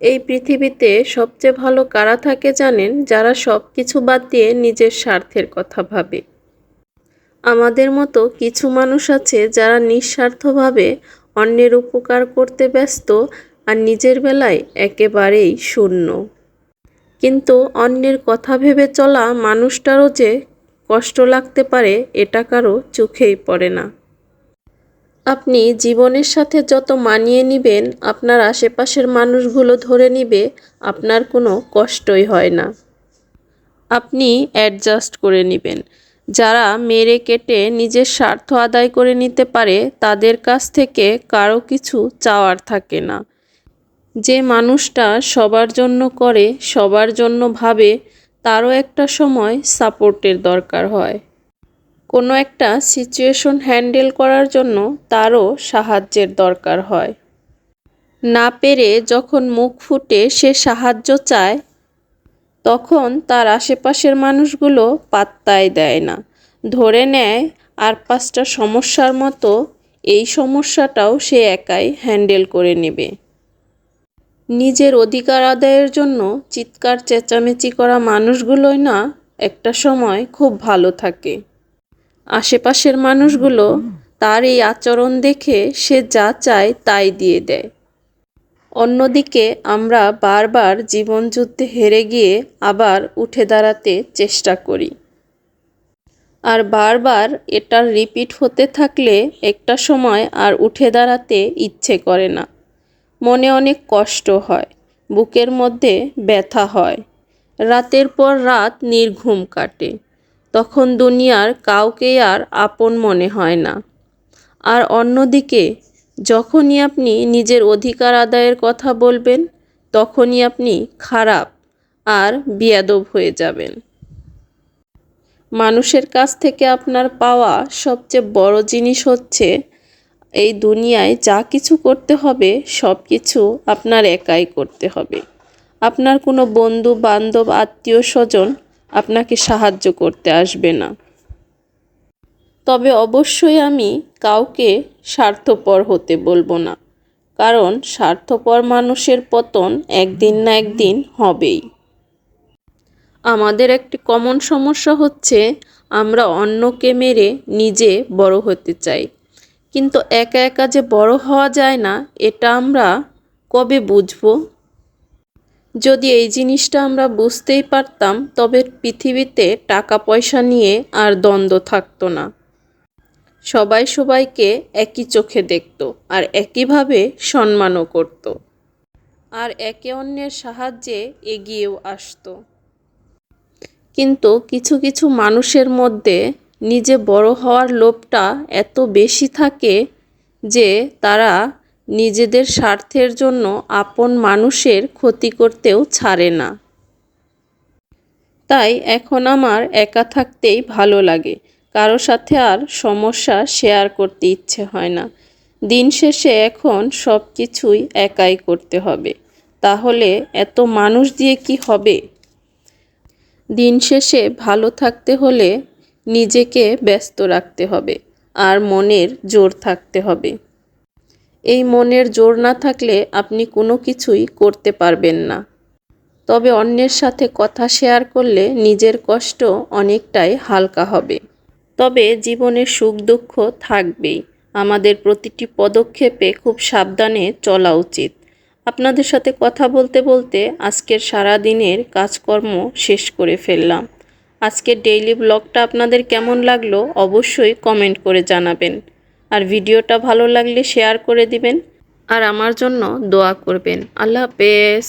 এই পৃথিবীতে সবচেয়ে ভালো কারা থাকে জানেন? যারা সব কিছু বাদ দিয়ে নিজের স্বার্থের কথা ভাবে। আমাদের মতো কিছু মানুষ আছে যারা নিঃস্বার্থভাবে অন্যের উপকার করতে ব্যস্ত আর নিজের বেলায় একেবারেই শূন্য। কিন্তু অন্যের কথা ভেবে চলা মানুষটারও যে কষ্ট লাগতে পারে, এটা কারও চোখেই পড়ে না। আপনি জীবনের সাথে যত মানিয়ে নিবেন, আপনার আশেপাশের মানুষগুলো ধরে নিবে, আপনার কোনো কষ্টই হয় না। আপনি অ্যাডজাস্ট করে নেবেন। যারা মেরে কেটে নিজের স্বার্থ আদায় করে নিতে পারে, তাদের কাছ থেকে কারও কিছু চাওয়ার থাকে না। যে মানুষটা সবার জন্য করে, সবার জন্য ভাবে, তারও একটা সময় সাপোর্টের দরকার হয়। কোনো একটা সিচুয়েশন হ্যান্ডেল করার জন্য তারও সাহায্যের দরকার হয়। না পেরে যখন মুখ ফুটে সে সাহায্য চায়, তখন তার আশেপাশের মানুষগুলো পাত্তাই দেয় না। ধরে নেয়, আর পাঁচটা সমস্যার মতো এই সমস্যাটাও সে একাই হ্যান্ডেল করে নেবে। নিজের অধিকার আদায়ের জন্য চিৎকার চেঁচামেচি করা মানুষগুলোই না, একটা সময় খুব ভালো থাকে। আশেপাশের মানুষগুলো তার এই আচরণ দেখে সে যা চায় তাই দিয়ে দেয়। অন্যদিকে আমরা বারবার জীবনযুদ্ধে হেরে গিয়ে আবার উঠে দাঁড়াতে চেষ্টা করি। আর বারবার এটার রিপিট হতে থাকলে একটা সময় আর উঠে দাঁড়াতে ইচ্ছে করে না। মনে অনেক কষ্ট হয়, বুকের মধ্যে ব্যথা হয়, রাতের পর রাত নির্ঘুম কাটে। তখন দুনিয়ার কাউকেই আর আপন মনে হয় না। আর অন্যদিকে, যখনই আপনি নিজের অধিকার আদায়ের কথা বলবেন, তখনই আপনি খারাপ আর বিয়াদব হয়ে যাবেন। মানুষের কাছ থেকে আপনার পাওয়া সবচেয়ে বড় জিনিস হচ্ছে, এই দুনিয়ায় যা কিছু করতে হবে, সব কিছু আপনার একাই করতে হবে। আপনার কোনো বন্ধু, বান্ধব আত্মীয় স্বজন আপনাকে সাহায্য করতে আসবে না। তবে অবশ্যই আমি কাউকে স্বার্থপর হতে বলব না, কারণ স্বার্থপর মানুষের পতন একদিন না একদিন হবেই। আমাদের একটি কমন সমস্যা হচ্ছে, আমরা অন্যকে মেরে নিজে বড় হতে চাই। কিন্তু একা একা যে বড় হওয়া যায় না, এটা আমরা কবে বুঝব? যদি এই জিনিসটা আমরা বুঝতেই পারতাম, তবে পৃথিবীতে টাকা পয়সা নিয়ে আর দ্বন্দ্ব থাকতো না। সবাই সবাইকে একই চোখে দেখত আর একইভাবে সম্মানও করত। আর একে অন্যের সাহায্যে এগিয়েও আসতো। কিন্তু কিছু কিছু মানুষের মধ্যে নিজে বড় হওয়ার লোভটা এত বেশি থাকে যে তারা নিজেদের স্বার্থের জন্য আপন মানুষের ক্ষতি করতেও ছাড়ে না। তাই এখন আমার একা থাকতেই ভালো লাগে। কারও সাথে আর সমস্যা শেয়ার করতে ইচ্ছে হয় না। দিন শেষে এখন সব কিছুই একাই করতে হবে। তাহলে এত মানুষ দিয়ে কি হবে? দিন শেষে ভালো থাকতে হলে নিজেকে ব্যস্ত রাখতে হবে আর মনের জোর থাকতে হবে। এই মনের জোর না থাকলে আপনি কোনো কিছুই করতে পারবেন না। তবে অন্যের সাথে কথা শেয়ার করলে নিজের কষ্ট অনেকটাই হালকা হবে। তবে জীবনে সুখ দুঃখ থাকবেই। আমাদের প্রতিটি পদক্ষেপে খুব সাবধানে চলা উচিত। আপনাদের সাথে কথা বলতে বলতে আজকের সারা দিনের কাজকর্ম শেষ করে ফেললাম। আজকের ডেইলি ব্লগটা আপনাদের কেমন লাগল অবশ্যই কমেন্ট করে জানাবেন। আর ভিডিওটা ভালো লাগলে শেয়ার করে দিবেন। আর আমার জন্য দোয়া করবেন। আল্লাহ হাফেজ।